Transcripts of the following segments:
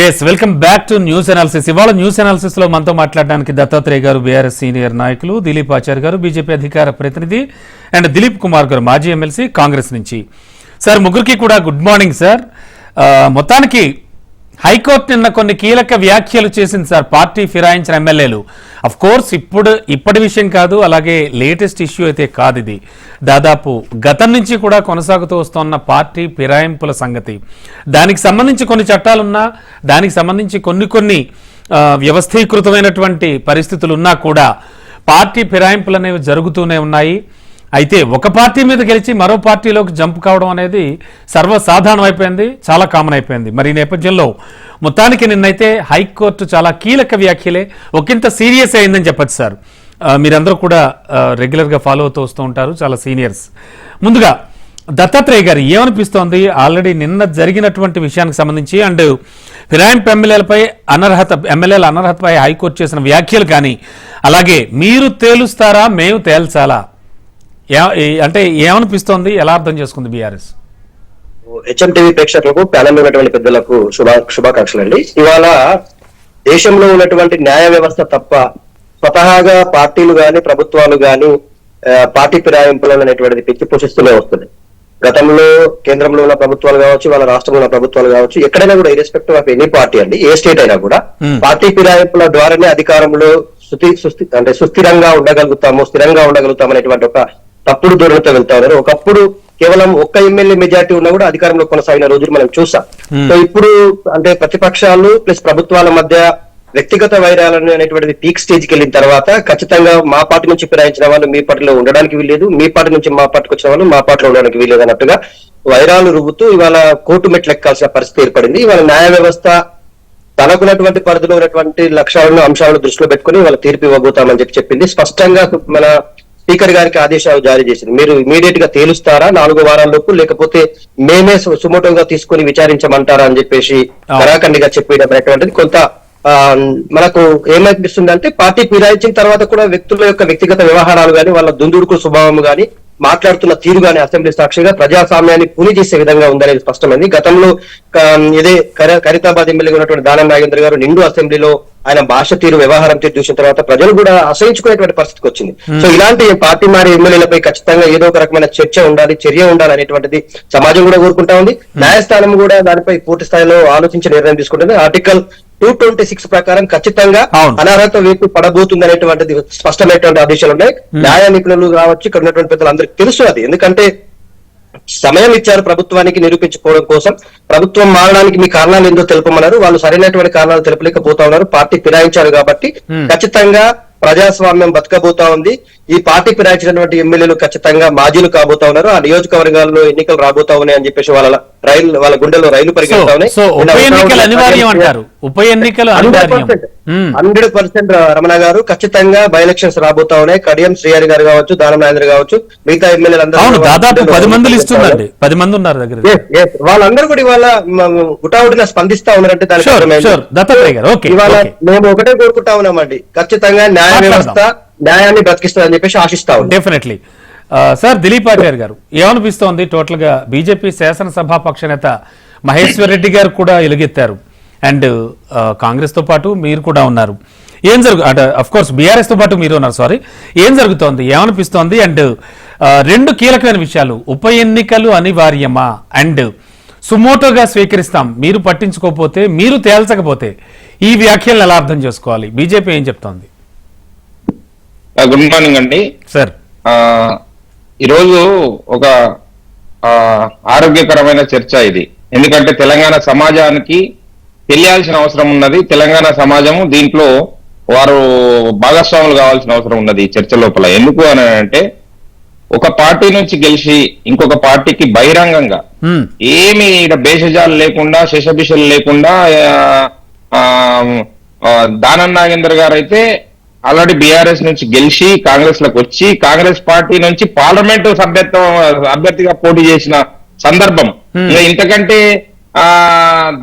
Yes welcome back to news analysis ఇవాళ news అనాలిసిస్లో మనతో మాట్లాడడానికి దత్తాత్రేయ గారు బీఆర్ఎస్ సీనియర్ నాయకులు దిలీప్ ఆచార్య గారు బీజేపీ అధికార ప్రతినిధి అండ్ దిలీప్ కుమార్ గారు మాజీ ఎమ్మెల్సీ కాంగ్రెస్ నుంచి. సార్ ముగ్గురికి కూడా గుడ్ మార్నింగ్ సార్ మొత్తానికి హైకోర్టు నిన్న కొన్ని కీలక వ్యాఖ్యలు చేసింది సార్. పార్టీ ఫిరాయించిన ఎమ్మెల్యేలు. అఫ్ కోర్స్ ఇప్పుడు ఇప్పటి విషయం కాదు అలాగే లేటెస్ట్ ఇష్యూ అయితే కాదు ఇది. దాదాపు గతం నుంచి కూడా కొనసాగుతూ వస్తున్న పార్టీ ఫిరాయింపుల సంగతి. దానికి సంబంధించి కొన్ని చట్టాలున్నా దానికి సంబంధించి కొన్ని కొన్ని వ్యవస్థీకృతమైనటువంటి పరిస్థితులు ఉన్నా కూడా పార్టీ ఫిరాయింపులు అనేవి జరుగుతూనే ఉన్నాయి. అయితే ఒక పార్టీ మీద గెలిచి మరో పార్టీలోకి జంప్ కావడం అనేది సర్వసాధారణం అయిపోయింది చాలా కామన్ అయిపోయింది. మరి ఈ నేపథ్యంలో మొత్తానికి నిన్నైతే హైకోర్టు చాలా కీలక వ్యాఖ్యలే ఒకంత సీరియస్ అయిందని చెప్పచ్చు సార్. మీరందరూ కూడా రెగ్యులర్గా ఫాలో అవుతూ వస్తూ ఉంటారు చాలా సీనియర్స్. ముందుగా దత్తాత్రేయ గారు ఏమనిపిస్తోంది? ఆల్రెడీ నిన్న జరిగినటువంటి విషయానికి సంబంధించి అండ్ ఫిరాయింపు ఎమ్మెల్యేలపై అనర్హత ఎమ్మెల్యేల అనర్హతపై హైకోర్టు చేసిన వ్యాఖ్యలు కానీ అలాగే మీరు తేలుస్తారా మేము తేల్చాలా? అంటే ఏమనిపిస్తోంది? ఎలా అర్థం చేసుకుంది బీఆర్ఎస్ హెచ్ఎం టీవీ ప్రేక్షకులకు ప్యానల్ ఉన్నటువంటి పెద్దలకు శుభా శుభాకాంక్షలు అండి. ఇవాళ దేశంలో ఉన్నటువంటి న్యాయ వ్యవస్థ తప్ప స్వతహాగా పార్టీలు గాని ప్రభుత్వాలు గాని పార్టీ ఫిరాయింపులు అనేటువంటిది పెంచి పోషిస్తూనే వస్తుంది. గతంలో కేంద్రంలో ఉన్న ప్రభుత్వాలు కావచ్చు వాళ్ళ రాష్ట్రంలో ఉన్న ప్రభుత్వాలు కావచ్చు ఎక్కడైనా కూడా ఇరెస్పెక్టివ్ ఆఫ్ ఎనీ పార్టీ అండి ఏ స్టేట్ అయినా కూడా Hmm. పార్టీ ఫిరాయింపుల ద్వారానే అధికారంలో సుస్థి అంటే సుస్థిరంగా ఉండగలుగుతాము స్థిరంగా ఉండగలుగుతాం అనేటువంటి ఒక తప్పుడు ధోరణితో వెళ్తా ఉన్నారు. ఒకప్పుడు కేవలం ఒక్క ఎమ్మెల్యే మెజార్టీ ఉన్నా కూడా అధికారంలో కొనసాగిన రోజులు మనం చూసాం. Hmm. సో ఇప్పుడు అంటే ప్రతిపక్షాలు ప్లస్ ప్రభుత్వాల మధ్య వ్యక్తిగత వైరాలను అనేటువంటిది పీక్ స్టేజ్కి వెళ్ళిన తర్వాత ఖచ్చితంగా మా పార్టీ నుంచి ఫిరాయించిన వాళ్ళు మీ పార్టీలో ఉండడానికి వీల్లేదు. మీ పార్టీ నుంచి మా పార్టీకి వచ్చిన వాళ్ళు మా పార్టీలో ఉండడానికి వీల్లేదు అన్నట్టుగా వైరాలు రువ్వుతూ ఇవాళ కోర్టు మెట్లు ఎక్కాల్సిన పరిస్థితి ఏర్పడింది. ఇవాళ న్యాయ వ్యవస్థ తనకున్నటువంటి పరిధిలో ఉన్నటువంటి లక్ష్యాలను అంశాలను దృష్టిలో పెట్టుకుని వాళ్ళ తీర్పు ఇవ్వబోతామని చెప్పి చెప్పింది. స్పష్టంగా మన స్పీకర్ గారికి ఆదేశాలు జారీ చేసింది. మీరు ఇమీడియట్గా తేలుస్తారా నాలుగు వారాల్లోపు? లేకపోతే మేమే సుమోటోగా తీసుకుని విచారించమంటారా అని చెప్పేసి. కరాఖండిగా చెప్పేయడం అనేటువంటిది కొంత ఆ, మనకు ఏమనిపిస్తుంది అంటే పార్టీ ఫిరాయించిన తర్వాత కూడా వ్యక్తుల యొక్క వ్యక్తిగత వ్యవహారాలు గాని వాళ్ళ దుందుడుకు స్వభావం గాని మాట్లాడుతున్న తీరు గాని అసెంబ్లీ సాక్షిగా ప్రజాస్వామ్యాన్ని పుని చేసే విధంగా ఉందనేది స్పష్టమైంది. గతంలో ఇదే కర- ఖరీతాబాద్ ఎమ్మెల్యేగా ఉన్నటువంటి దానం నాగేంద్ర గారు నిండు అసెంబ్లీలో ఆయన భాష తీరు వ్యవహారం తీరు చూసిన తర్వాత ప్రజలు కూడా అసహించుకునేటువంటి పరిస్థితికి వచ్చింది. సో ఇలాంటి పార్టీ మారి ఎమ్మెల్యేలపై ఖచ్చితంగా ఏదో ఒక రకమైన చర్చ ఉండాలి చర్య ఉండాలి అనేటువంటిది సమాజం కూడా కోరుకుంటా ఉంది. న్యాయస్థానం కూడా దానిపై పూర్తి స్థాయిలో ఆలోచించి నిర్ణయం తీసుకుంటుంది. ఆర్టికల్ టూ ట్వంటీ సిక్స్ ప్రకారం ఖచ్చితంగా. అనర్హత వేపు పడబోతుంది అనేటువంటిది స్పష్టమైనటువంటి ఆదేశాలు ఉన్నాయి. న్యాయ నిపుణులు కావచ్చు ఇక్కడ ఉన్నటువంటి పెద్దలు అందరికీ తెలుసు అది. ఎందుకంటే సమయం ఇచ్చారు ప్రభుత్వానికి నిరూపించుకోవడం కోసం. ప్రభుత్వం మారడానికి మీ కారణాలు ఏందో తెలుపమన్నారు. వాళ్ళు సరైనటువంటి కారణాలు తెలుపలేకపోతా ఉన్నారు. పార్టీ ఫిరాయించారు కాబట్టి Hmm. ఖచ్చితంగా ప్రజాస్వామ్యం బతకబోతా ఉంది. ఈ పార్టీ ఫిరాయించినటువంటి ఎమ్మెల్యేలు ఖచ్చితంగా మాజీలు కాబోతా ఉన్నారు. ఆ నియోజకవర్గాల్లో ఎన్నికలు రాబోతా ఉన్నాయి అని చెప్పేసి వాళ్ళ రైలు వాళ్ళ గుండెల్లో రైలు సో పరిగెత్తా ఉన్నాయి సో ఉప ఎన్నికలు. Hundred percent. రమణ గారు ఖచ్చితంగా బై ఎలక్షన్స్ రాబోతా ఉన్నాయి. కడియం శ్రీహరి గారు కావచ్చు దానం నాగేంద్ర కావచ్చు మిగతా ఎమ్మెల్యేలు దాదాపు పది మంది ఉందండి పది మంది ఉన్నారు దగ్గర. వాళ్ళందరూ కూడా ఇవాళ గుటావుడిన స్పందిస్తా ఉన్నారంటే దానికి ఇవాళ. మేము ఒకటే కోరుకుంటా ఉన్నామండి. ఖచ్చితంగా న్యాయ. వ్యవస్థ న్యాయాన్ని బ్రతికిస్తుందని చెప్పేసి ఆశిస్తా ఉన్నాం. డెఫినెట్లీ సార్ దిలీప్ ఆచార్య గారు ఏమనిపిస్తోంది టోటల్గా బీజేపీ శాసనసభాపక్ష నేత మహేశ్వర్ రెడ్డి గారు కూడా ఎలుగెత్తారు అండ్ కాంగ్రెస్తో పాటు మీరు కూడా ఉన్నారు. ఏం జరుగు అంటే అఫ్ కోర్స్ బీఆర్ఎస్తో పాటు మీరు ఉన్నారు సారీ ఏం జరుగుతోంది? ఏమనిపిస్తోంది? అండ్ రెండు కీలకమైన విషయాలు. ఉప ఎన్నికలు అనివార్యమా? అండ్ సుమోటోగా స్వీకరిస్తాం. మీరు పట్టించుకోకపోతే మీరు తేల్చకపోతే ఈ వ్యాఖ్యలను ఎలా అర్థం చేసుకోవాలి? బీజేపీ ఏం చెప్తోంది? గుడ్ మార్నింగ్ అండి. సార్. ఈరోజు ఒక ఆరోగ్యకరమైన చర్చ ఇది. ఎందుకంటే తెలంగాణ సమాజానికి తెలియాల్సిన అవసరం ఉన్నది. తెలంగాణ సమాజము దీంట్లో వారు భాగస్వాములు కావాల్సిన అవసరం ఉన్నది ఈ చర్చ లోపల. ఎందుకు అని అంటే ఒక పార్టీ నుంచి గెలిచి ఇంకొక పార్టీకి బహిరంగంగా. ఏమి భేషజాలు లేకుండా శశబిషలు లేకుండా దానం నాగేందర్ గారు అయితే ఆల్రెడీ బీఆర్ఎస్ నుంచి గెలిచి కాంగ్రెస్లకు వచ్చి కాంగ్రెస్ పార్టీ నుంచి పార్లమెంటు సభ్యత్వం అభ్యర్థిగా పోటీ చేసిన సందర్భం Hmm. ఇంకా ఇంతకంటే ఆ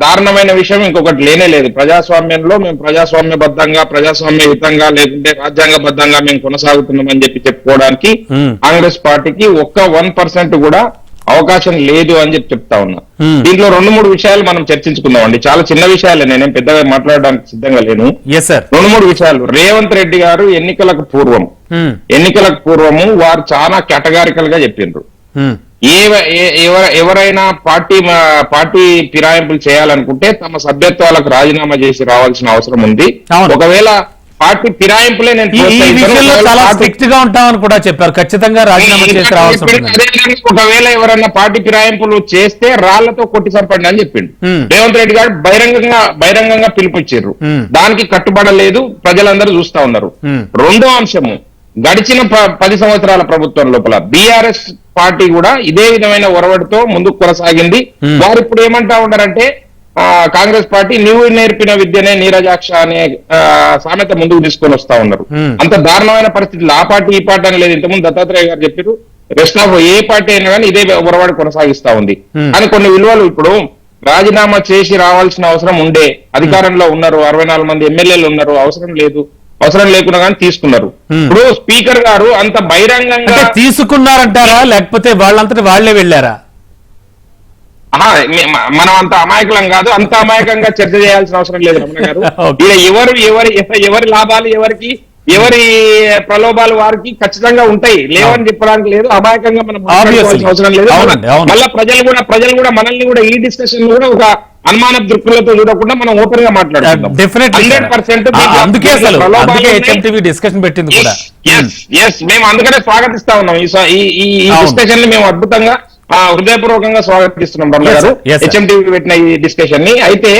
దారుణమైన విషయం ఇంకొకటి లేనే లేదు ప్రజాస్వామ్యంలో మేము ప్రజాస్వామ్యబద్ధంగా ప్రజాస్వామ్యయుతంగా లేకుంటే రాజ్యాంగబద్ధంగా మేము కొనసాగుతున్నామని చెప్పి చెప్పుకోవడానికి Hmm. కాంగ్రెస్ పార్టీకి ఒక్క వన్ పర్సెంట్ కూడా అవకాశం లేదు అని చెప్పి చెప్తా ఉన్నా. దీంట్లో రెండు మూడు విషయాలు మనం చర్చించుకుందాం అండి చాలా చిన్న విషయాలే నేనేం పెద్దగా మాట్లాడడానికి సిద్ధంగా లేను. రెండు మూడు విషయాలు. రేవంత్ రెడ్డి గారు ఎన్నికలకు పూర్వం ఎన్నికలకు పూర్వము వారు చాలా కేటగారికల్గా చెప్పిండ్రు ఎవరైనా పార్టీ పార్టీ ఫిరాయింపులు చేయాలనుకుంటే తమ సభ్యత్వాలకు రాజీనామా చేసి రావాల్సిన అవసరం ఉంది. ఒకవేళ పార్టీ ఫిరాయింపులే నేను ఈ. విషయంలో చాలా స్ట్రిక్ట్గా ఉంటామని కూడా చెప్పారు ఖచ్చితంగా రాజీనామా చేసి రావాల్సి ఒకవేళ ఎవరైనా పార్టీ ఫిరాయింపులు చేస్తే రాళ్ళతో కొట్టి చంపండి అని చెప్పిండు. రేవంత్ రెడ్డి గారు బహిరంగంగా బహిరంగంగా పిలుపుచ్చారు. దానికి కట్టుబడలేదు ప్రజలందరూ చూస్తా ఉన్నారు. రెండో అంశము గడిచిన పది సంవత్సరాల ప్రభుత్వం లోపల బీఆర్ఎస్ పార్టీ కూడా ఇదే విధమైన ఒరవడితో ముందుకు కొనసాగింది. వారు ఇప్పుడు ఏమంటా ఉన్నారంటే కాంగ్రెస్ పార్టీ నీవు నేర్పిన విద్యనే నీరజాక్ష అనే సామెత ముందుకు తీసుకొని వస్తా ఉన్నారు. అంత దారుణమైన పరిస్థితులు. ఆ పార్టీ ఈ పార్టీ అని లేదు. ఇంతకుముందు దత్తాత్రేయ గారు చెప్పారు రెస్ట్ ఆఫ్ ఏ పార్టీ అయినా కానీ ఇదే ఒరవాడి కొనసాగిస్తా ఉంది. కానీ కొన్ని విలువలు ఇప్పుడు రాజీనామా చేసి రావాల్సిన అవసరం ఉండే అధికారంలో ఉన్నారు అరవై నాలుగు మంది ఎమ్మెల్యేలు ఉన్నారు అవసరం లేదు. అవసరం లేకుండా కానీ తీసుకున్నారు. ఇప్పుడు స్పీకర్ గారు అంత బహిరంగంగా తీసుకున్నారంటారా లేకపోతే వాళ్ళంతటి వాళ్ళే వెళ్ళారా? మనం అంత అమాయకులం కాదు అంత అమాయకంగా చర్చ చేయాల్సిన అవసరం లేదు రమణ గారు. ఎవరు ఎవరి ఎవరి లాభాలు ఎవరికి ఎవరి ప్రలోభాలు వారికి ఖచ్చితంగా ఉంటాయి. లేవని చెప్పడానికి లేదు అమాయకంగా మనం. అవసరం లేదు. మళ్ళీ ప్రజలు కూడా ప్రజలు కూడా మనల్ని కూడా ఈ డిస్కషన్ కూడా ఒక అనుమాన దృక్కులతో చూడకుండా మనం ఓపెన్గా మాట్లాడుకుందాం. డెఫినెట్లీ హండ్రెడ్ పర్సెంట్ అందుకే అసలు అందుకే హెచ్ఎంటీవీ డిస్కషన్ పెట్టింది కూడా. ఎస్ ఎస్ మేము అందుకనే స్వాగతిస్తా ఉన్నాం. ఈ ఈ-. డిస్కషన్ని మేము అద్భుతంగా హృదయపూర్వకంగా స్వాగతిస్తున్నాం రమణ గారు. హెచ్ఎంటీవీ పెట్టిన ఈ డిస్కషన్ని అయితే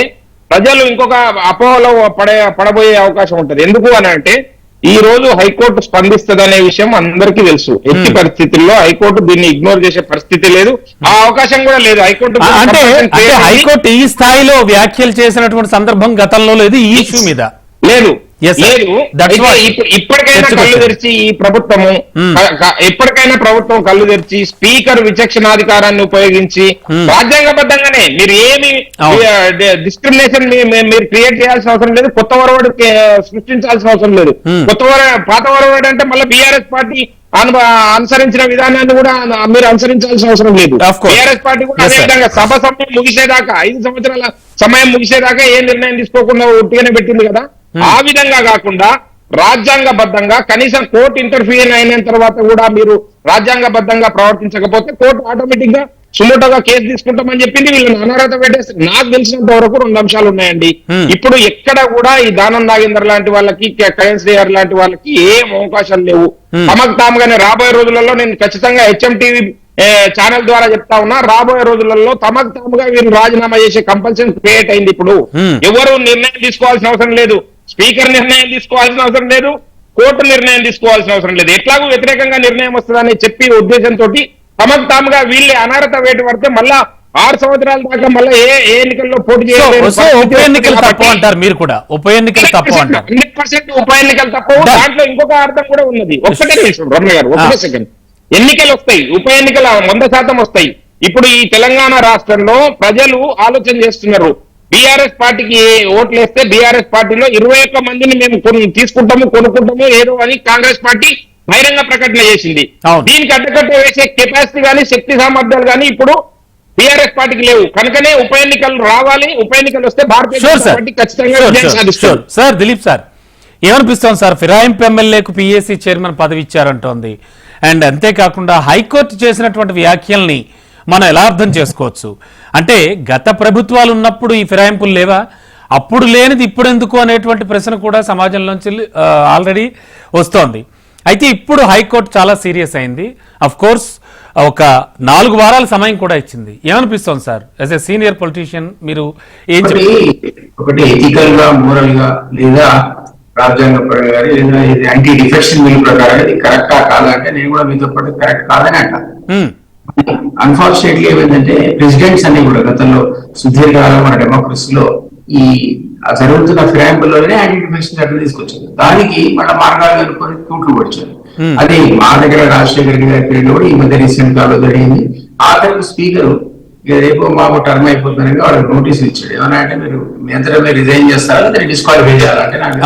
ప్రజలు ఇంకొక అపోహలో పడే పడబోయే అవకాశం ఉంటది. ఎందుకు అని అంటే ఈ రోజు హైకోర్టు స్పందిస్తదనే విషయం అందరికీ తెలుసు. ఎట్టి పరిస్థితుల్లో హైకోర్టు దీన్ని ఇగ్నోర్ చేసే పరిస్థితి లేదు. ఆ అవకాశం కూడా లేదు. హైకోర్టు అంటే. హైకోర్టు ఈ స్థాయిలో వ్యాఖ్యలు చేసినటువంటి సందర్భం గతంలో లేదు ఈ ఇష్యూ మీద. లేదు. లేదు ఇప్పటికైనా కళ్ళు. తెరిచి ఈ ప్రభుత్వము Hmm. ఎప్పటికైనా ప్రభుత్వం కళ్ళు తెరిచి స్పీకర్ విచక్షణాధికారాన్ని ఉపయోగించి Hmm. రాజ్యాంగబద్ధంగానే మీరు ఏమి. డిస్క్రిమినేషన్ మీరు క్రియేట్ చేయాల్సిన అవసరం లేదు కొత్త వరవడి సృష్టించాల్సిన అవసరం లేదు Hmm. కొత్త వర పాత వరవడి అంటే మళ్ళీ బీఆర్ఎస్ పార్టీ అను- అనుసరించిన విధానాన్ని కూడా మీరు అనుసరించాల్సిన అవసరం లేదు. బీఆర్ఎస్ పార్టీ కూడా అదే. విధంగా సభ సమయం ముగిసేదాకా ఐదు సంవత్సరాల సమయం ముగిసేదాకా ఏ నిర్ణయం తీసుకోకుండా ఒట్టిగానే పెట్టింది కదా ఆ విధంగా కాకుండా రాజ్యాంగబద్ధంగా కనీసం కోర్టు ఇంటర్ఫియర్ అయిన తర్వాత కూడా మీరు రాజ్యాంగబద్ధంగా ప్రవర్తించకపోతే కోర్టు ఆటోమేటిక్గా సుమోటోగా కేసు తీసుకుంటామని చెప్పింది వీళ్ళని అనర్హత పెట్టేసి నాకు తెలిసినంత వరకు రెండు అంశాలు ఉన్నాయండి Hmm. ఇప్పుడు ఎక్కడ కూడా ఈ దానం నాగేందర్ లాంటి వాళ్ళకి కరెన్స్ గారు లాంటి వాళ్ళకి ఏం అవకాశాలు లేవు Hmm. తమకు తాముగానే రాబోయే రోజులలో నేను ఖచ్చితంగా హెచ్ఎం టీవీ ఛానల్ ద్వారా చెప్తా ఉన్నా రాబోయే రోజులలో తమకు తాముగా వీరు రాజీనామా చేసే కంపల్సరీ క్రియేట్ అయింది ఇప్పుడు Hmm. ఎవరు నిర్ణయం తీసుకోవాల్సిన అవసరం లేదు స్పీకర్ నిర్ణయం తీసుకోవాల్సిన అవసరం లేదు కోర్టు నిర్ణయం తీసుకోవాల్సిన అవసరం లేదు. ఎట్లాగూ వ్యతిరేకంగా నిర్ణయం వస్తుందని చెప్పి ఉద్దేశంతో తమకు తాముగా వీళ్ళే అనర్హత వేటు పడితే మళ్ళా ఆరు సంవత్సరాల దాకా మళ్ళీ ఏ ఏ ఎన్నికల్లో పోటీ అంటారు మీరు కూడా. ఉప ఎన్నికలు తప్పు అంటారు. హండ్రెడ్ పర్సెంట్ ఉప ఎన్నికలు తప్ప. దాంట్లో ఇంకొక అర్థం కూడా ఉన్నది. ఒక్కటే నిమిషం రమణ గారు ఒక్కటే Ah. సెకండ్. ఎన్నికలు వస్తాయి ఉప ఎన్నికల వంద శాతం వస్తాయి. ఇప్పుడు ఈ తెలంగాణ రాష్ట్రంలో ప్రజలు ఆలోచన చేస్తున్నారు. బీఆర్ఎస్ పార్టీకి ఓట్లు వేస్తే బీఆర్ఎస్ పార్టీలో ఇరవై ఒక్క మందిని మేము తీసుకుంటాము కొనుక్కుంటాము ఏదో అని కాంగ్రెస్ పార్టీ బహిరంగ ప్రకటన చేసింది. దీనికి అడ్డకట్ట వేసే కెపాసిటీ కానీ శక్తి సామర్థ్యాలు కానీ ఇప్పుడు బీఆర్ఎస్ పార్టీకి లేవు. కనుకనే ఉప ఎన్నికలు రావాలి ఉప ఎన్నికలు వస్తే భారతీయ పార్టీ ఖచ్చితంగా. సార్ దిలీప్ సార్ ఏమనిపిస్తోంది సార్ ఫిరాయింపు ఎమ్మెల్యేకు పిఎస్సి చైర్మన్ పదవి ఇచ్చారంటోంది. అండ్ అంతేకాకుండా హైకోర్టు చేసినటువంటి వ్యాఖ్యల్ని మనం ఎలా అర్థం చేసుకోవచ్చు? అంటే గత ప్రభుత్వాలు ఉన్నప్పుడు ఈ ఫిరాయింపులు లేవా? అప్పుడు లేనిది ఇప్పుడు ఎందుకు అనేటువంటి ప్రశ్న కూడా సమాజంలోంచి ఆల్రెడీ వస్తోంది. అయితే ఇప్పుడు హైకోర్టు చాలా సీరియస్ అయింది. అఫ్ కోర్స్ ఒక నాలుగు వారాల సమయం కూడా ఇచ్చింది. ఏమనిపిస్తోంది sir? As a senior politician మీరు ఏం ఒకటి ఎథికల్గా మోరల్గా లేదా రాజ్యాంగ పరంగా లేదా ఇది యాంటీ డిఫెక్షన్ బిల్ ప్రకారం ఇది కరెక్టా కాదా అంటే నేను కూడా మీతో పాటు కరెక్ట్ కాదని అంటాను. హ్మ్. అన్ఫార్చునేట్లీ ఏమైందంటే ప్రెసిడెంట్స్ అన్ని కూడా గతంలో సుదీర్ఘకాలం మన డెమోక్రసీలో ఈ ఆ జరుగుతున్న ఫిరాయింపుల్లోనే యాంటీ డిఫెక్షన్ చట్టం తీసుకొచ్చారు. దానికి మన మార్గాలు కనుక్కొని తూట్లు పొడిచారు Hmm. అది మా దగ్గర రాజశేఖర రెడ్డి గారి పీరియడ్ కూడా ఈ మధ్య రీసెంట్ కాలంలో జరిగింది. ఆఖరికి స్పీకర్ రేపు మాకు టర్మ్ అయిపోతుందని వాళ్ళకి నోటీస్ ఇచ్చాడు. ఏమన్నా అంటే మీరు మీ మీరు రిజైన్ చేస్తారా లేదా డిస్క్వాలిఫై చేయాలంటే నాకు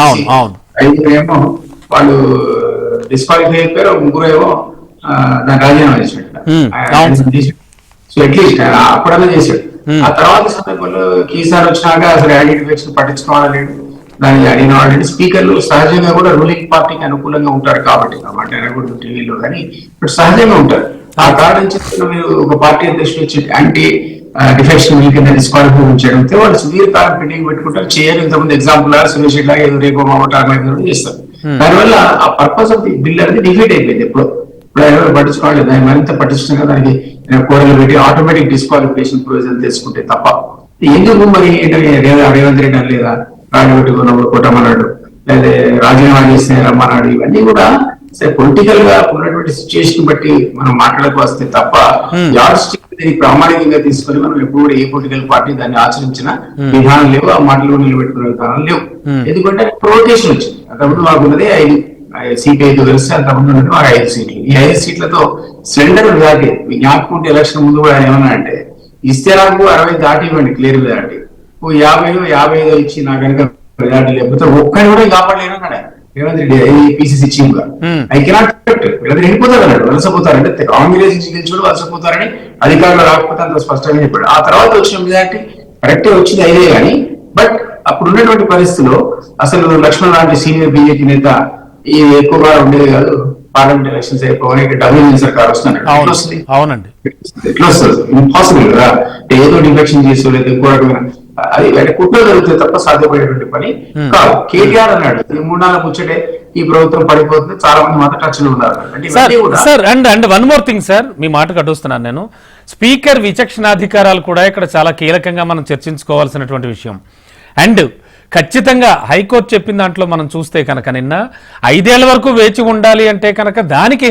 ఏమో వాళ్ళు డిస్క్వాలిఫై అయిపోయారు ముగ్గురు ఏమో ఆ, దాన్ని రాజీనామా అవును. సో అట్లీస్ట్ అప్పుడన్నా చేశాడు ఆ తర్వాత సందర్భంలో ఈసారి వచ్చినాక అసలు ఐడెంటిఫికేషన్ పట్టించుకోవాలని లేదు దాన్ని అడిగిన వాళ్ళని స్పీకర్లు సహజంగా కూడా రూలింగ్ పార్టీకి అనుకూలంగా ఉంటారు కాబట్టి ఆయన కూడా టీవీలో కానీ ఇప్పుడు సహజంగా ఉంటారు. ఆ కారణం చెప్పిన మీరు ఒక పార్టీ అధ్యక్షుడు వచ్చి యాంటీ డిఫెక్షన్ బిల్ కింద డిస్క్వాలిఫై చేయడంతో వాళ్ళు సుదీర్ కాలం పెండింగ్ పెట్టుకుంటారు. చేయరు ఇంతకుముందు ఎగ్జాంపుల్ సురేష్ ఇట్లా ఏదో రేపు మామూలు చేస్తారు. దానివల్ల ఆ పర్పస్ ఆఫ్ ది బిల్ అనేది డిఫీట్ అయిపోయింది ఎప్పుడు. ఇప్పుడు ఎవరు పట్టించుకోవాలి? దాన్ని మరింత పటిష్టంగా దానికి కోడలు పెట్టి ఆటోమేటిక్ డిస్క్వాలిఫికేషన్ ప్రొవిజన్ తీసుకుంటే తప్ప. ఎందుకు మరి రేవంత్ రెడ్డి లేదా రాజబెట్టుకున్నప్పుడు కొట్టమన్నాడు. లేదా రాజీనామా చేస్తే రమ్మన్నాడు ఇవన్నీ కూడా సరే పొలిటికల్గా ఉన్నటువంటి సిచ్యుయేషన్ బట్టి మనం మాట్లాడకు వస్తే తప్ప యాడ్ స్టిక్ దీన్ని ప్రామాణికంగా తీసుకొని మనం ఎప్పుడు కూడా ఏ పొలిటికల్ పార్టీ దాన్ని ఆచరించిన విధానం లేవు ఆ మాటలు నిలబెట్టుకునే విధానం లేవు. ఎందుకంటే ప్రొవోకేషన్ వచ్చింది. అంతకుముందు మాకు ఉన్నదే ఐదు. సిపిఐతో కలిసి అంతకుముందు ఉన్నది మాకు ఐదు సీట్లు. ఈ ఐదు సీట్లతో సిలిండర్ మెజార్టీ మీ జ్ఞాపకం ఉంటే ఎలక్షన్ ముందు కూడా ఆయన ఏమన్నా అంటే ఇస్తే నాకు అరవై దాటి ఇవ్వండి క్లియర్ మెజార్టీ ఓ యాభై యాభై ఐదో ఇచ్చి నా కనుక మెజార్టీ లేకపోతే ఒక్కని కూడా కాపాడలేను అన్నాడు. రేవంత్ రెడ్డి పిసిసి చీఫ్గా. ఐ కెనాట్ వీళ్ళందరూ వెళ్ళిపోతారు అన్నాడు. వలసపోతారు అంటే కాంగ్రెస్ నుంచి గెలిచి వలసపోతారని అధికారులు రాకపోతే అంత స్పష్టంగా చెప్పాడు. ఆ తర్వాత వచ్చిన మెజార్టీ కరెక్ట్ వచ్చింది ఐదే కానీ బట్ అప్పుడు ఉన్నటువంటి పరిస్థితిలో అసలు లక్ష్మణ్ లాంటి సీనియర్ బీజేపీ నేత ఈ ఎక్కువగా ఉండేది కాదు. పార్లమెంట్ ఎలక్షన్స్ అయిపోయి డబ్ల్యూ సర్కార్ వస్తున్నాడు వస్తుంది? అవునండి. ఎట్లా వస్తుంది? ఇంపాసిబుల్ కదా. ఏదో డిఫెక్షన్ చేసో లేదా ఇంకో రకమైన అది అంటే కుట్ర జరుగుతుంది తప్ప సాధ్యపడేటువంటి పని కాదు. కేటీఆర్ అన్నాడు ఈ మూడు నాలుగు ముచ్చటే ఈ ప్రభుత్వం పడిపోతుంది చాలా మంది మాత్రం టచ్లో ఉన్నారు. Sir and and one more thing sir. మీ మాట కట్టుస్తున్నాను నేను. స్పీకర్ విచక్షణాధికారాలు కూడా ఇక్కడ చాలా కీలకంగా మనం చర్చించుకోవాల్సినటువంటి విషయం. అండ్ ఖచ్చితంగా హైకోర్టు చెప్పిన దాంట్లో మనం చూస్తే కనుక నిన్న ఐదేళ్ళ వరకు వేచి ఉండాలి అంటే కనుక దానికి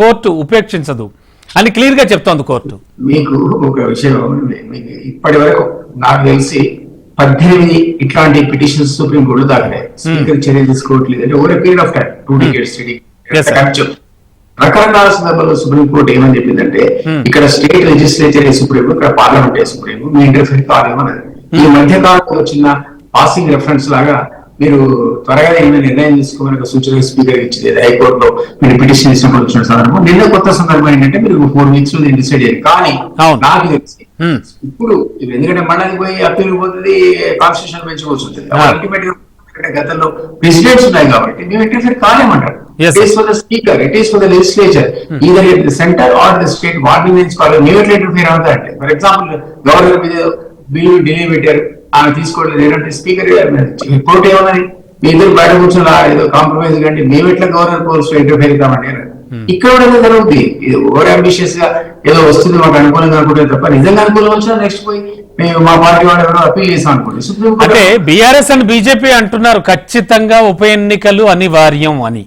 కోర్టు ఉపేక్షించదు అని క్లియర్గా చెప్తోంది కోర్టు. మీకు ఒక విషయం ఇప్పటి వరకు నాకు తెలిసి పద్దెనిమిది ఇట్లాంటి పిటిషన్స్ సుప్రీం కోర్టు దాఖలే స్పీకర్ చర్య తీసుకోవట్లేదు అంటే over period of time two decades. రకరకాల సందర్భాల్లో సుప్రీం కోర్టు ఏమని చెప్పిందంటే ఇక్కడ స్టేట్ లెజిస్లేచర్ సుప్రీం ఇక్కడ పార్లమెంట్ సుప్రీం మీ ఇంటర్ఫీర్ కాలేమన్నది ఈ మధ్య కాలంలో వచ్చిన పాసింగ్ రెఫరెన్స్ లాగా మీరు త్వరగా ఏమైనా నిర్ణయం తీసుకోమని ఒక సూచన స్పీకర్ ఇచ్చింది. హైకోర్టులో మీరు పిటిషన్ ఇచ్చినప్పుడు వచ్చిన సందర్భం నిన్న కొత్త సందర్భం ఏంటంటే మీరు ఫోర్ వీక్స్లో డిసైడ్ అయ్యారు? కానీ. నాకు తెలిసి. ఇప్పుడు ఎందుకంటే మండలికి పోయి అప్పీల్ పోతుంది కాన్స్టిట్యూషన్ Ah. అల్టిమేట్గా గతంలో ప్రెసిడెంట్స్ ఉన్నాయి కాబట్టి మేము ఇంటర్ఫీర్ కాలేమంటారు Yes, it is for the speaker it is for the legislature either it the centre or the state నేర్చుకోవాలి మేము ఎట్లా ఇంటర్ఫీర్ అవుతారంటే ఫర్ ఎగ్జాంపుల్ గవర్నర్ మీద బిల్లు ఢిల్లీ పెట్టారు. ఆమె తీసుకోవట్లేదు ఏంటంటే స్పీకర్ కోర్టు ఏమన్నది? మీ ఇద్దరు బయట కూర్చొని ఆ ఏదో కాంప్రమైజ్ కంటే మేము ఎట్లా గవర్నర్ పోస్ట్ ఇంటర్ఫీర్ అవుతామంటే ఇక్కడ కూడా ఏదో జరుగుతుంది ఇది ఓవర్ అంబిషియస్గా ఏదో వస్తుంది మాకు అనుకూలంగా అనుకుంటే తప్ప నిజంగా అనుకూలం వచ్చినా నెక్స్ట్ పోయి మేము మా పార్టీ వాళ్ళు ఎవరో అప్పీల్ చేసాం అనుకోండి. అంటే బీఆర్ఎస్ అండ్ బీజేపీ అంటున్నారు ఖచ్చితంగా ఉప ఎన్నికలు అనివార్యం అని.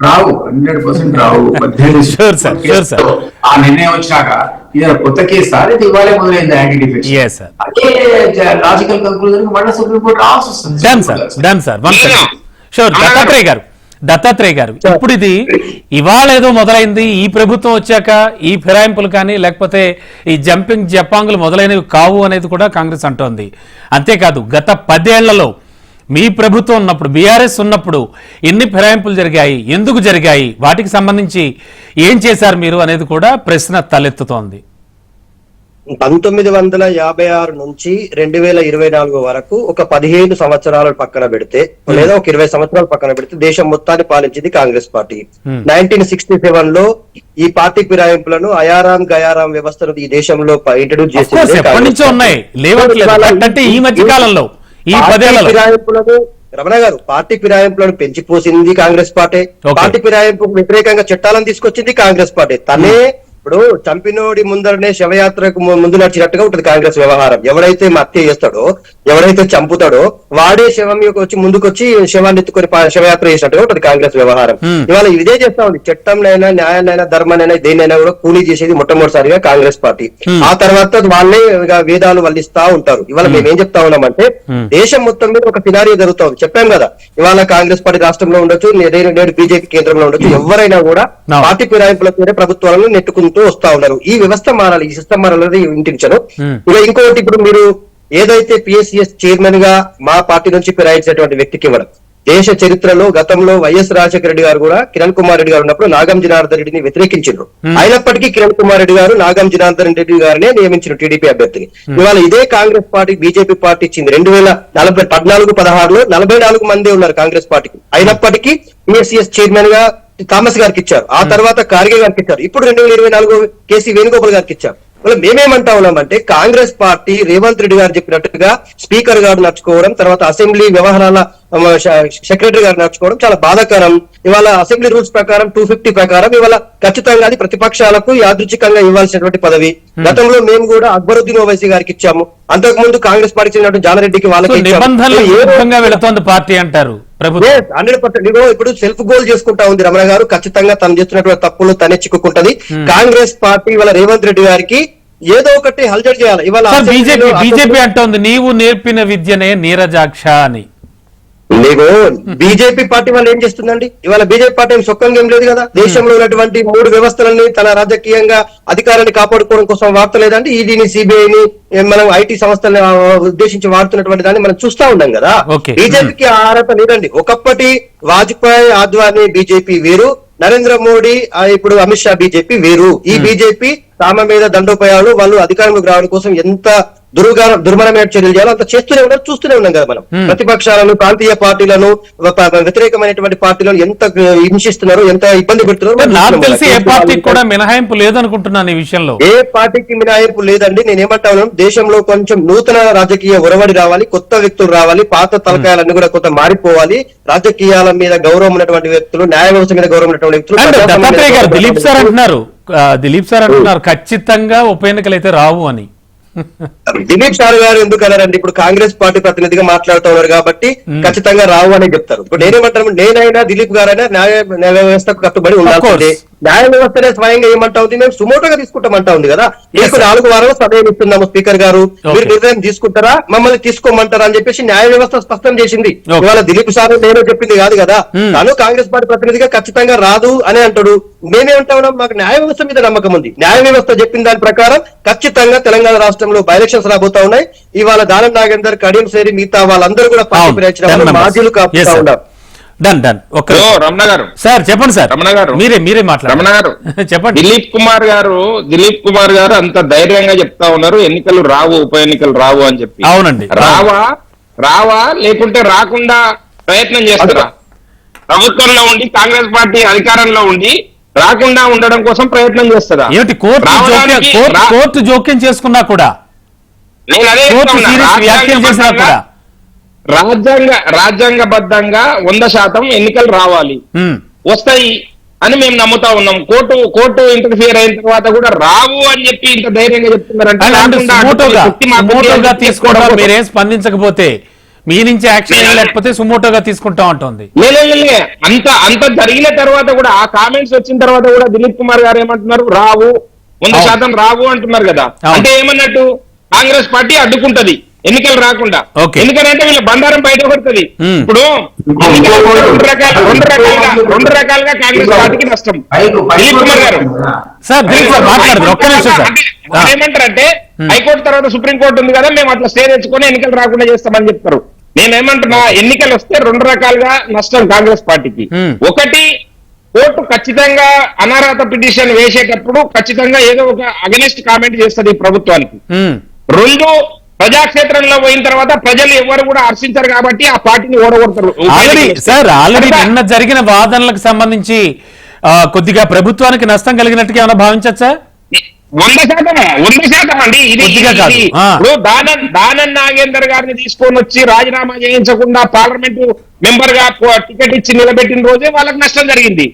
రావు హండ్రెడ్ పర్సెంట్ రావు. ఆ నిర్ణయం వచ్చినాక ఇది కొత్త కేసు సార్ ఇది ఇవాళే మొదలైంది యాంటీ sir. అదే లాజికల్ కంక్లూజన్ మళ్ళీ సుప్రీం కోర్టు రావాల్సి వస్తుంది. Done sir done sir one second sure Dattatreya గారు. దత్తాత్రేయ గారు ఇప్పుడు ఇది ఇవాళ ఏదో మొదలైంది ఈ ప్రభుత్వం వచ్చాక ఈ ఫిరాయింపులు కానీ లేకపోతే ఈ జంపింగ్ జపాంగులు మొదలైనవి కావు అనేది కూడా కాంగ్రెస్ అంటోంది. అంతేకాదు గత పదేళ్ళలో మీ ప్రభుత్వం ఉన్నప్పుడు బీఆర్ఎస్ ఉన్నప్పుడు ఎన్ని ఫిరాయింపులు జరిగాయి ఎందుకు జరిగాయి వాటికి సంబంధించి ఏం చేశారు మీరు అనేది కూడా ప్రశ్న తలెత్తుతోంది. పంతొమ్మిది వందల యాభై ఆరు నుంచి రెండు వేల ఇరవై నాలుగు వరకు ఒక పదిహేను సంవత్సరాలు పక్కన పెడితే లేదా ఒక ఇరవై సంవత్సరాలు పక్కన పెడితే దేశం మొత్తాన్ని పాలించింది కాంగ్రెస్ పార్టీ. నైన్టీన్ సిక్స్టీ సెవెన్లో ఈ పార్టీ ఫిరాయింపులను అయారాం గయారాం వ్యవస్థను ఈ దేశంలో ఇంట్రడ్యూస్ అంటే ఈ మధ్య కాలంలో ఈ పదేళ్ళలో. రమణ గారు పార్టీ ఫిరాయింపులను పెంచిపోసింది కాంగ్రెస్ పార్టీ. పార్టీ ఫిరాయింపుకు వ్యతిరేకంగా చట్టాలను తీసుకొచ్చింది కాంగ్రెస్ పార్టీ. తనే ఇప్పుడు చంపినోడి ముందరనే శవయాత్రకు ముందు నడిచినట్టుగా ఉంటుంది కాంగ్రెస్ వ్యవహారం. ఎవడైతే హత్య చేస్తాడో ఎవడైతే చంపుతాడో వాడే శవం యొక్క వచ్చి ముందుకొచ్చి శవాన్ని ఎత్తుకొని శవయాత్ర చేసినట్టుగా ఉంటుంది కాంగ్రెస్ వ్యవహారం. ఇవాళ ఇదే చేస్తా ఉంది చట్టంనైనా న్యాయాన్నైనా ధర్మానైనా దేన్నైనా కూడా కూలీ చేసేది మొట్టమొదటిసారిగా కాంగ్రెస్ పార్టీ. ఆ తర్వాత వాళ్ళే వేదాలు వల్లిస్తా ఉంటారు ఇవాళ మేము ఏం చెప్తా ఉన్నామంటే. దేశం మొత్తం మీద ఒక సినారియో జరుగుతుంది చెప్పాం కదా ఇవాళ కాంగ్రెస్ పార్టీ రాష్ట్రంలో ఉండొచ్చు నేడు బీజేపీ కేంద్రంలో ఉండొచ్చు ఎవరైనా కూడా. పార్టీ ఫిరాయింపుల పేరే ప్రభుత్వాలను నెట్టుకుంటూ వస్తా ఉన్నారు ఈ వ్యవస్థ మారాలి ఈ సిస్టమ్ మారాలి ఇంటించను. ఇక ఇంకొకటి ఇప్పుడు మీరు ఏదైతే పిఎస్సిఎస్ చైర్మన్గా మా పార్టీ నుంచి ఫిరాయించినటువంటి వ్యక్తికి ఇవ్వడం. దేశ చరిత్రలో గతంలో వైఎస్ రాజశేఖర రెడ్డి గారు కూడా కిరణ్ కుమార్ రెడ్డి గారు ఉన్నప్పుడు నాగం జనార్దన్ రెడ్డిని వ్యతిరేకించారు అయినప్పటికీ కిరణ్ కుమార్ రెడ్డి గారు నాగం జనార్దన్ రెడ్డి గారినే నియమించిన టీడీపీ అభ్యర్థిని. ఇవాళ ఇదే కాంగ్రెస్ పార్టీ బీజేపీ పార్టీ ఇచ్చింది. రెండు వేల నలభై పద్నాలుగు పదహారులో నలభై నాలుగు మంది ఉన్నారు కాంగ్రెస్ పార్టీకి. అయినప్పటికీ పిఎస్సిఎస్ చైర్మన్గా థామస్ గారికి ఇచ్చారు. ఆ తర్వాత కార్గే గారికి ఇచ్చారు. ఇప్పుడు రెండు వేల ఇరవై నాలుగు కేసీ వేణుగోపాల్ గారికి ఇచ్చారు. మళ్ళీ మేమేమంటా ఉన్నామంటే కాంగ్రెస్ పార్టీ రేవంత్ రెడ్డి గారు చెప్పినట్టుగా స్పీకర్ గారు నడుచుకోవడం తర్వాత అసెంబ్లీ వ్యవహారాల సెక్రటరీ గారు నడుచుకోవడం చాలా బాధాకరం. ఇవాళ అసెంబ్లీ రూల్స్ ప్రకారం టూ ఫిఫ్టీ ప్రకారం ఇవాళ ఖచ్చితంగా అది ప్రతిపక్షాలకు యాదృచ్ఛికంగా ఇవ్వాల్సినటువంటి పదవి. గతంలో మేము కూడా అక్బరుద్దీన్ ఓవైసీ గారికి ఇచ్చాము. అంతకు ముందు కాంగ్రెస్ పార్టీ చెందినటువంటి జానారెడ్డికి వాళ్ళకి వెళుతోంది పార్టీ అంటారు? Hundred percent. ఇగో ఇప్పుడు సెల్ఫ్ గోల్ చేసుకుంటా ఉంది రమణ గారు. ఖచ్చితంగా తను చేస్తున్నటువంటి తప్పులు తనే చిక్కుకుంటది. కాంగ్రెస్ పార్టీ ఇవాళ రేవంత్ రెడ్డి గారికి ఏదో ఒకటి హల్చల్ చేయాలి. ఇవాళ బీజేపీ బీజేపీ అంటోంది నీవు నేర్పిన విద్యనే నీరజాక్ష అని. నీకు బీజేపీ పార్టీ వాళ్ళు ఏం చేస్తుందండి? ఇవాళ బీజేపీ పార్టీ ఏం సొక్కంగా ఏం లేదు కదా? దేశంలో ఉన్నటువంటి మూడు వ్యవస్థలని తన రాజకీయంగా అధికారాన్ని కాపాడుకోవడం కోసం వాడతలేదండి? ఈడీని సిబిఐని మనం ఐటీ సంస్థల్ని ఉద్దేశించి వాడుతున్నటువంటి దాన్ని మనం చూస్తా ఉన్నాం కదా. బీజేపీకి అర్హత లేదండి. ఒకప్పటి వాజ్పేయి ఆద్వాని బీజేపీ వేరు. నరేంద్ర మోడీ ఇప్పుడు అమిత్ షా బీజేపీ వేరు. ఈ బీజేపీ తామ మీద దండోపయాలు వాళ్ళు అధికారంలోకి రావడం కోసం ఎంత దుర్గా దుర్మరమైన చర్యలు చేయాలో అంత చేస్తూనే ఉన్నారు చూస్తూనే ఉన్నాం కదా మనం. ప్రతిపక్షాలను ప్రాంతీయ పార్టీలను వ్యతిరేకమైనటువంటి పార్టీలను ఎంత హింసిస్తున్నారు ఎంత ఇబ్బంది పెడుతున్నారు కూడా మినహాయింపు లేదనుకుంటున్నాను ఈ విషయంలో. ఏ పార్టీకి మినహాయింపు లేదండి. నేను ఏమంటాను దేశంలో కొంచెం నూతన రాజకీయ ఒరవడి రావాలి కొత్త వ్యక్తులు రావాలి పాత తలకాయాలన్నీ కూడా కొంత మారిపోవాలి. రాజకీయాల మీద గౌరవం ఉన్నటువంటి వ్యక్తులు న్యాయ వ్యవస్థ మీద గౌరవం ఉన్నటువంటి వ్యక్తులు దిలీప్ సార్ అంటున్నారు దిలీప్ సార్ అంటున్నారు ఖచ్చితంగా ఉప ఎన్నికలు అయితే రావు అని. దిలీప్ సార్ గారు ఎందుకు అన్నారండి? ఇప్పుడు కాంగ్రెస్ పార్టీ ప్రతినిధిగా మాట్లాడుతూ ఉన్నారు కాబట్టి ఖచ్చితంగా రావు అని చెప్తారు. ఇప్పుడు నేనేమంటాను? నేనైనా దిలీప్ గారైనా న్యాయ న్యాయ వ్యవస్థకు కట్టుబడి ఉండాల్సిందే course. న్యాయ వ్యవస్థనే స్వయంగా ఏమంటా ఉంది? మేము సుమోటోగా తీసుకుంటామంటా ఉంది కదా. మీకు. నాలుగు వారాలు సమయం ఇస్తున్నాము స్పీకర్ గారు. మీరు. నిర్ణయం తీసుకుంటారా? మమ్మల్ని తీసుకోమంటారా అని చెప్పేసి న్యాయ వ్యవస్థ స్పష్టం చేసింది. ఇవాళ దిలీప్ సార్ నేను చెప్పింది కాదు కదా. Hmm. తను కాంగ్రెస్ పార్టీ ప్రతినిధిగా ఖచ్చితంగా రాదు అని అంటాడు. మేమేమంటా ఉన్నాం. మాకు న్యాయ వ్యవస్థ మీద నమ్మకం ఉంది. న్యాయ వ్యవస్థ చెప్పిన దాని ప్రకారం ఖచ్చితంగా తెలంగాణ రాష్ట్రంలో బై ఎలక్షన్స్ రాబోతా ఉన్నాయి. ఇవాళ దానం నాగేందర్ కడియం సేరి మిగతా వాళ్ళందరూ కూడా పార్టీ ప్రయత్నం మాజీలు కాపుతా ఉన్నారు. డన్ డన్ ఒక్క ఓ, రమణ గారు. సార్ చెప్పండి సార్. రమణ గారు. మీరే మీరే రమణ మాట్లాడండి గారు. చెప్పండి. దిలీప్ కుమార్ గారు దిలీప్ కుమార్ గారు అంత ధైర్యంగా చెప్తా ఉన్నారు. ఎన్నికలు రావు ఉప ఎన్నికలు రావు అని చెప్పి. అవునండి. రావా? రావా? లేకుంటే రాకుండా ప్రయత్నం చేస్తారా? ప్రభుత్వంలో ఉండి కాంగ్రెస్ పార్టీ అధికారంలో ఉండి రాకుండా ఉండడం కోసం ప్రయత్నం చేస్తారా? ఏమిటి కోర్టు కోర్టు జోక్యం చేసుకున్నా కూడా? నేను అదే వ్యాఖ్యలు చేసినా కూడా? రాజ్యాంగ రాజ్యాంగబద్ధంగా వంద శాతం ఎన్నికలు రావాలి. వస్తాయి అని మేము నమ్ముతా ఉన్నాం. కోర్టు కోర్టు ఇంటర్ఫియర్ అయిన తర్వాత కూడా రావు అని చెప్పి ఇంత ధైర్యంగా చెప్తున్నారంటే తీసుకోవడం మీరేం స్పందించకపోతే మీ నుంచి యాక్షన్ లేకపోతే సుమోటోగా తీసుకుంటా ఉంటుంది. అంత అంత జరిగిన తర్వాత కూడా ఆ కామెంట్స్ వచ్చిన తర్వాత కూడా దిలీప్ కుమార్ గారు ఏమంటున్నారు? రావు. వంద. శాతం రావు అంటున్నారు కదా. అంటే ఏమన్నట్టు? కాంగ్రెస్ పార్టీ అడ్డుకుంటది. ఎన్నికలు రాకుండా. ఎందుకంటే వీళ్ళ బండారం బయట పడుతుంది. ఇప్పుడు రెండు రకాల రెండు రకాలుగా రెండు రకాలుగా కాంగ్రెస్ పార్టీకి నష్టం. దిలీప్ కుమార్ గారు. సార్ దిలీప్ సార్ మాట్లాడదు ఒక్క నిమిషం సార్. అంటే వాళ్ళు ఏమంటారంటే హైకోర్టు తర్వాత సుప్రీం కోర్టు ఉంది కదా మేము అట్లా స్టే తెచ్చుకొని ఎన్నికలు రాకుండా చేస్తామని చెప్తారు. నేనేమంటున్నా ఎన్నికలు వస్తే రెండు రకాలుగా నష్టం కాంగ్రెస్ పార్టీకి. ఒకటి కోర్టు ఖచ్చితంగా అనర్హత పిటిషన్ వేసేటప్పుడు ఖచ్చితంగా ఏదో ఒక అగనిస్ట్ కామెంట్ చేస్తుంది ఈ ప్రభుత్వానికి. రెండు ప్రజాక్షేత్రంలో పోయిన తర్వాత ప్రజలు ఎవరు కూడా హర్షించరు కాబట్టి ఆ పార్టీని ఓడగొడతారు. ఆల్రెడీ సార్ ఆల్రెడీ నిన్న జరిగిన వాదనలకు సంబంధించి కొద్దిగా ప్రభుత్వానికి నష్టం కలిగినట్టుగా ఏమైనా భావించచ్చా? వంద శాతం వంద శాతం అండి. ఇది. ఇప్పుడు దానం దానం నాగేందర్ గారిని తీసుకొని వచ్చి రాజీనామా చేయించకుండా పార్లమెంటు మెంబర్గా టికెట్ ఇచ్చి నిలబెట్టిన రోజే వాళ్ళకి నష్టం జరిగింది.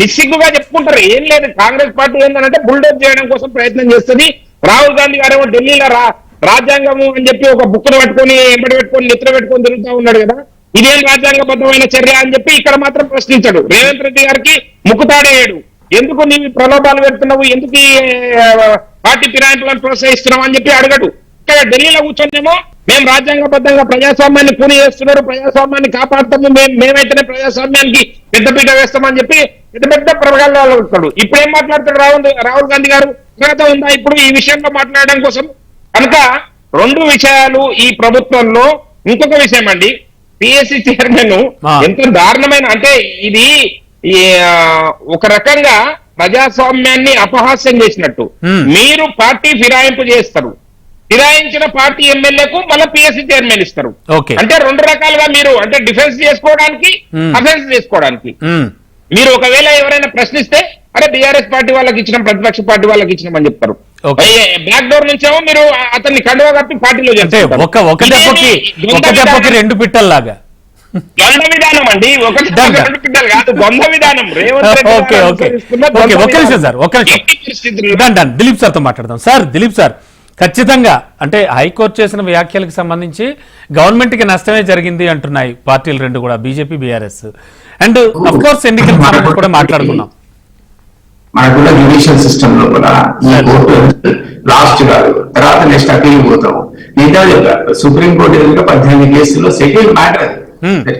నిస్సిగ్గుగా చెప్పుకుంటారు. ఏం లేదు. కాంగ్రెస్ పార్టీ ఏంటంటే బుల్డోజ్ చేయడం కోసం ప్రయత్నం చేస్తుంది. రాహుల్ గాంధీ గారేమో ఢిల్లీలో రా రాజ్యాంగము అని చెప్పి ఒక బుక్ను పట్టుకొని ఎంబడి పెట్టుకొని నిద్ర పెట్టుకొని తిరుగుతా ఉన్నాడు కదా? ఇదేం రాజ్యాంగబద్ధమైన చర్య అని చెప్పి ఇక్కడ మాత్రం ప్రశ్నించాడు. రేవంత్ రెడ్డి గారికి ముక్కుతాడేయడు. ఎందుకు నీవు ప్రలోభాలు పెడుతున్నావు? ఎందుకు పార్టీ ఫిరాయింపులను ప్రోత్సహిస్తున్నావు అని చెప్పి అడగడు. ఇక్కడ ఢిల్లీలో కూర్చొనేమో మేము రాజ్యాంగబద్ధంగా ప్రజాస్వామ్యాన్ని పూని చేస్తున్నారు ప్రజాస్వామ్యాన్ని కాపాడుతాము మేము మేమైతేనే ప్రజాస్వామ్యానికి పెద్దపీట వేస్తామని చెప్పి పెద్ద పెద్ద ప్రగల్భాలు పెడతాడు ఇప్పుడు ఏం మాట్లాడతాడు రాహుల్ రాహుల్ గాంధీ గారు? అర్హత ఉందా ఇప్పుడు ఈ విషయంలో మాట్లాడడం కోసం? కనుక రెండు విషయాలు ఈ ప్రభుత్వంలో ఇంకొక విషయం అండి పిఎస్సి చైర్మన్. ఎంత దారుణమైన అంటే ఇది ఒక రకంగా ప్రజాస్వామ్యాన్ని అపహాస్యం చేసినట్టు. మీరు పార్టీ ఫిరాయింపు చేస్తారు ఫిరాయించిన పార్టీ ఎమ్మెల్యేకు మళ్ళీ పిఎస్సి చైర్మన్ ఇస్తారు. అంటే రెండు రకాలుగా మీరు అంటే డిఫెన్స్ చేసుకోవడానికి. అఫెన్స్ చేసుకోవడానికి మీరు ఒకవేళ ఎవరైనా ప్రశ్నిస్తే అరే బీఆర్ఎస్ పార్టీ వాళ్ళకి ఇచ్చిన ప్రతిపక్ష పార్టీ వాళ్ళకి ఇచ్చినామని చెప్తారు. బ్యాక్ డోర్ నుంచేమో మీరు అతన్ని కండువా కప్పి పార్టీలో అంటే చేర్చుకుంటారు. ఒక ఒక ఇదేమి దెబ్బకి ద్వంద్వ ఒక దెబ్బకి విధానం? రెండు పిట్టల్లాగా. ద్వంద్వ విధానం అండి. ఒక దండ. రెండు పిట్టలు కాదు ద్వంద్వ విధానం. రేవంత్ రెడ్డి గారు ఓకే. ఓకే అనుసరిస్తున్న ఓకే ద్వంద్వ ఒక్క నిమిషం విధానం. సార్ నిమిషం. డన్ దిలీప్ సార్తో మాట్లాడదాం. సార్ దిలీప్ సార్ ఖచ్చితంగా అంటే హైకోర్టు చేసిన వ్యాఖ్యలకు సంబంధించి గవర్నమెంట్కి నష్టమే జరిగింది అంటున్నాయి పార్టీలు రెండు కూడా BJP BRS. And of course ఎన్నికల కూడా మాట్లాడుకున్నాం. మనకున్న జ్యుడిషియల్ సిస్టమ్ లోపల ఈ కోర్టు లాస్ట్ కాదు తర్వాత నెక్స్ట్ అపీల్ పోతాం నేను చెప్పాను సుప్రీం కోర్టు ఎదురుగా పద్దెనిమిది కేసుల్లో settle matter.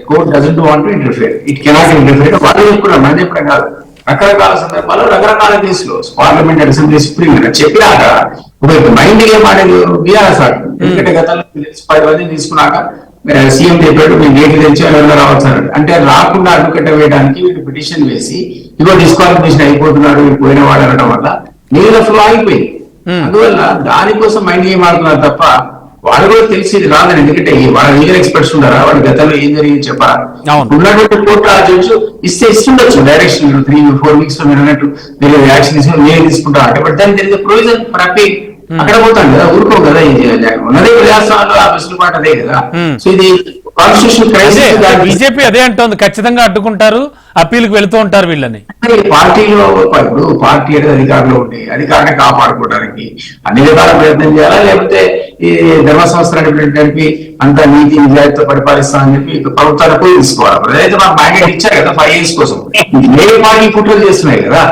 Court doesn't want to interfere it cannot interfere వాళ్ళు చెప్పుకున్నారు మనం చెప్పడం కాదు. రకరకాల సందర్భాల్లో రకరకాల కేసులు. పార్లమెంట్ అసెంబ్లీ సుప్రీం చెప్పినాక ఒక మైండ్ గేమ్ ఆడేది బీఆర్ఎస్ ఆడు ఎందుకంటే గతంలో పది మంది తీసుకున్నాక సీఎం చెప్పాడు మీ గేట్లు తెచ్చి ఎవరైనా రావచ్చు అన్నాడు. అంటే రాకుండా అడ్డుకట్ట వేయడానికి వీళ్ళు పిటిషన్ వేసి ఇగో డిస్క్వాలిఫికేషన్ అయిపోతున్నాడు వీడు పోయినవాడు అనడం వల్ల నీళ్ళ ఫ్లో ఆగిపోయింది. Hmm. అందువల్ల దానికోసం మైండ్ గేమ్ ఆడుతున్నారు తప్ప వాళ్ళు కూడా తెలిసి ఇది రాదని. ఎందుకంటే వాళ్ళ లీగల్ ఎక్స్పర్ట్స్ ఉన్నారా? వాళ్ళ గతంలో ఏం జరిగింది చెప్పరా. ఉన్నటువంటి కోర్టు ఆ జడ్జి ఇస్తే ఇస్తుండొచ్చు. డైరెక్షన్ త్రీ ఫోర్ వీక్స్లో మీరు అన్నట్టు మీరు యాక్షన్ తీసుకుని మీరు తీసుకుంటారు అంటే బట్ దానికి ప్రొవిజన్ అపీల్ అక్కడ పోతాం కదా ఊరుకోం కదా ఇది ఉన్నదే ప్రజాస్వామ్యంలో ఆ వెసులుబాటు అదే కదా. సో ఇది కాన్స్టిట్యూషన్ అదే క్రైసిస్ బీజేపీ అదే అంటోంది ఖచ్చితంగా అడ్డుకుంటారు అప్పీల్కి వెళుతూ ఉంటారు వీళ్ళని పార్టీలో ఇప్పుడు పార్టీ అనేది అధికారంలో ఉండి అధికారాన్ని కాపాడుకోవడానికి అన్ని విధాల ప్రయత్నం చేయాలా? లేకపోతే ఈ ధర్మ సంస్థ నడిపి అంత నీతి నిజాయితీతో పరిపాలిస్తామని చెప్పి ఇక ప్రభుత్వాలకు తీసుకోవాలి? మాకు మ్యాండేట్ ఇచ్చారు కదా ఫైవ్ ఇయర్స్ కోసం. వేరే పార్టీ కుట్రలు చేస్తున్నాయి కదా.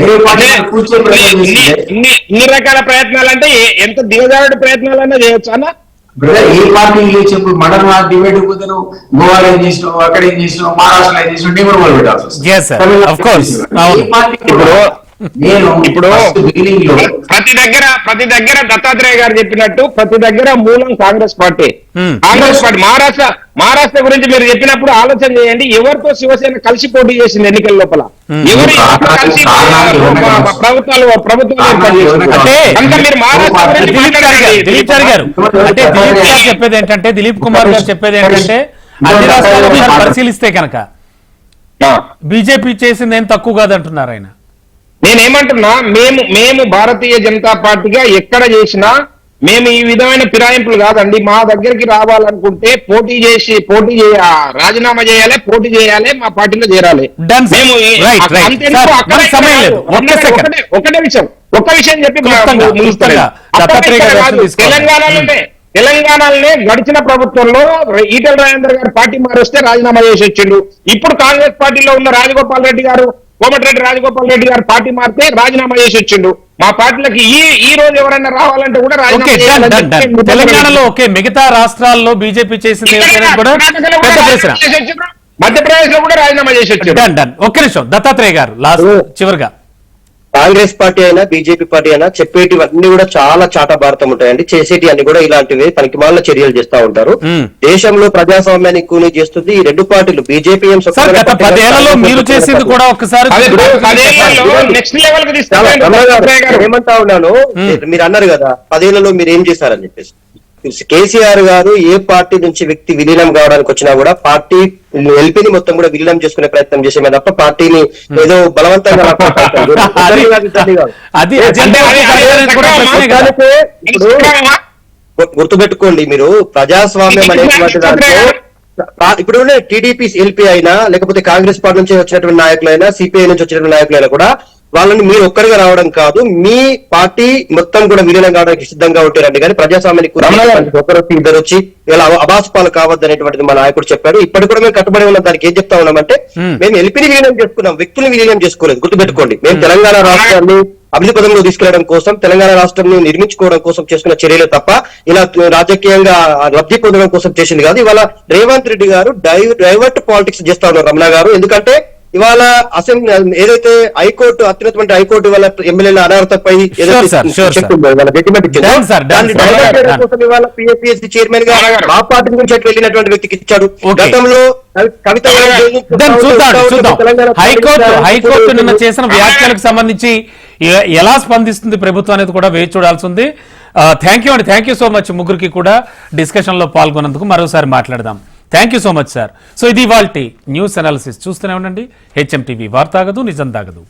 వేరే పార్టీ కూర్చొని ఇన్ని- చేస్తున్నాయి. ఇన్ని ఇన్ని రకాల ప్రయత్నాలు అంటే ఎంత దిగజారుడు ప్రయత్నాలన్నా చేయొచ్చు అన్న? బ్రదర్ ఏ పార్టీ లేచినప్పుడు మడన్ డిబేట్ పోతే నువ్వు గోవాలో ఏం చేసినావు? అక్కడ ఏం చేసినావు? మహారాష్ట్రలో ఏం చేసినావు? నేను కూడా మొదలు పెట్టాల్సి నేను ఇప్పుడు బిగినింగ్లో ప్రతి దగ్గర ప్రతి దగ్గర దత్తాత్రేయ గారు చెప్పినట్టు ప్రతి దగ్గర మూలం Congress party. Hmm. Congress party Maharashtra Maharashtra గురించి మీరు చెప్పినప్పుడు ఆలోచన చేయండి. ఎవరితో శివసేన కలిసి పోటీ చేసింది ఎన్నికల లోపల. ఎవరు కలిసి ప్రభుత్వాలు గారు చెప్పేది ఏంటంటే దిలీప్ కుమార్ గారు చెప్పేది ఏంటంటే అన్ని రాష్ట్రాలు పరిశీలిస్తే కనుక. ఆ. బీజేపీ చేసింది ఏం తక్కువ కాదంటున్నారు ఆయన. నేనేమంటున్నా మేము మేము భారతీయ జనతా పార్టీగా ఎక్కడ చేసినా మేము ఈ విధమైన ఫిరాయింపులు కాదండి. మా దగ్గరికి రావాలనుకుంటే పోటీ చేసి పోటీ చేయ రాజీనామా చేయాలి పోటీ చేయాలి మా పార్టీలో చేరాలి. మేము. ఒకటే- విషయం. ఒక్క విషయం చెప్పి. తెలంగాణలోనే తెలంగాణలోనే గడిచిన ప్రభుత్వంలో ఈటల రాజేందర్ గారు పార్టీ మారిస్తే రాజీనామా చేసి వచ్చిండు. ఇప్పుడు కాంగ్రెస్ పార్టీలో ఉన్న రాజగోపాల్ రెడ్డి గారు కోమటిరెడ్డి రాజగోపాల్ రెడ్డి గారు పార్టీ మారితే రాజీనామా చేసి వచ్చిండు. మా పార్టీలకి ఈ ఈ రోజు ఎవరైనా రావాలంటే కూడా తెలంగాణలో ఓకే మిగతా రాష్ట్రాల్లో బీజేపీ చేసింది. మధ్యప్రదేశ్లో కూడా రాజీనామా చేసి డన్ ఒక్క నిమిషం. దత్తాత్రేయ గారు లాస్ట్. చివరిగా. కాంగ్రెస్ పార్టీ అయినా బీజేపీ పార్టీ అయినా చెప్పేటివన్నీ కూడా చాలా చాట భారతం ఉంటాయండి. చేసేటి అన్ని కూడా ఇలాంటివి పనికి మాల చర్యలు చేస్తా ఉంటారు. దేశంలో ప్రజాస్వామ్యాన్ని కూని చేస్తుంది. ఈ రెండు పార్టీలు బీజేపీ ఏమంటా ఉన్నాను. మీరు అన్నారు కదా పదేళ్ళలో మీరు ఏం చేశారని చెప్పేసి. కేసీఆర్ గారు ఏ పార్టీ నుంచి వ్యక్తి విలీనం కావడానికి వచ్చినా కూడా పార్టీ ఎల్పీని మొత్తం కూడా విలీనం చేసుకునే ప్రయత్నం చేసేమే తప్ప పార్టీని ఏదో బలవంతంగా గుర్తుపెట్టుకోండి మీరు ప్రజాస్వామ్యం అనేటువంటి దాంట్లో ఇప్పుడు టీడీపీ ఎల్పీ అయినా లేకపోతే కాంగ్రెస్ పార్టీ నుంచి వచ్చినటువంటి నాయకులైనా సిపిఐ నుంచి వచ్చినటువంటి నాయకులైనా కూడా వాళ్ళని మీరు ఒక్కరిగా రావడం కాదు మీ పార్టీ మొత్తం కూడా విలీనం కావడానికి సిద్ధంగా ఉంటారండి. కానీ ప్రజాస్వామ్యానికి ఒకరు వచ్చి ఇద్దరు వచ్చి ఇలా అబాసుపాలు కావద్దు అనేటువంటిది మా నాయకుడు చెప్పాడు. ఇప్పటి కూడా మేము కట్టుబడి ఉన్న. దానికి ఏం చెప్తా ఉన్నామంటే Hmm. మేము ఎల్పీని విలీనం చేసుకున్నాం. వ్యక్తులు విలీనం చేసుకోలేదు. గుర్తుపెట్టుకోండి. మేము తెలంగాణ రాష్ట్రాన్ని అభివృద్ధి పదంలో తీసుకెళ్ళడం కోసం తెలంగాణ రాష్ట్రాన్ని నిర్మించుకోవడం కోసం చేసుకున్న చర్యలు తప్ప ఇలా రాజకీయంగా లబ్ధి పొందడం కోసం చేసింది కాదు. ఇవాళ రేవంత్ రెడ్డి గారు డై డైవర్ట్ పాలిటిక్స్ చేస్తా ఉన్నారు రమణ గారు. ఎందుకంటే ఇవాళ అసెంబ్లీ ఏదైతే హైకోర్టు అత్యున్నతమైన హైకోర్టు వాళ్ళ ఎమ్మెల్యేల అనర్హతపై పిఎస్సి చైర్మన్గా. మా పార్టీ నుంచి అటు వెళ్ళినటువంటి వ్యక్తికి ఇచ్చాడు. గతంలో కవిత హైకోర్టు హైకోర్టు నిన్న చేసిన వ్యాఖ్యలకు సంబంధించి ఎలా స్పందిస్తుంది ప్రభుత్వం అనేది కూడా వేచి చూడాల్సి ఉంది. థ్యాంక్ యూ అండి. థ్యాంక్ యూ సో మచ్ ముగ్గురికి కూడా డిస్కషన్లో పాల్గొన్నందుకు మరోసారి మాట్లాడదాం. Thank you so much sir so ఇది ఇవాల్టి న్యూస్ అనాలిసిస్ చూస్తూనే ఉండండి. హెచ్ఎం టీవీ వార్తాగదు నిజం తాగదు.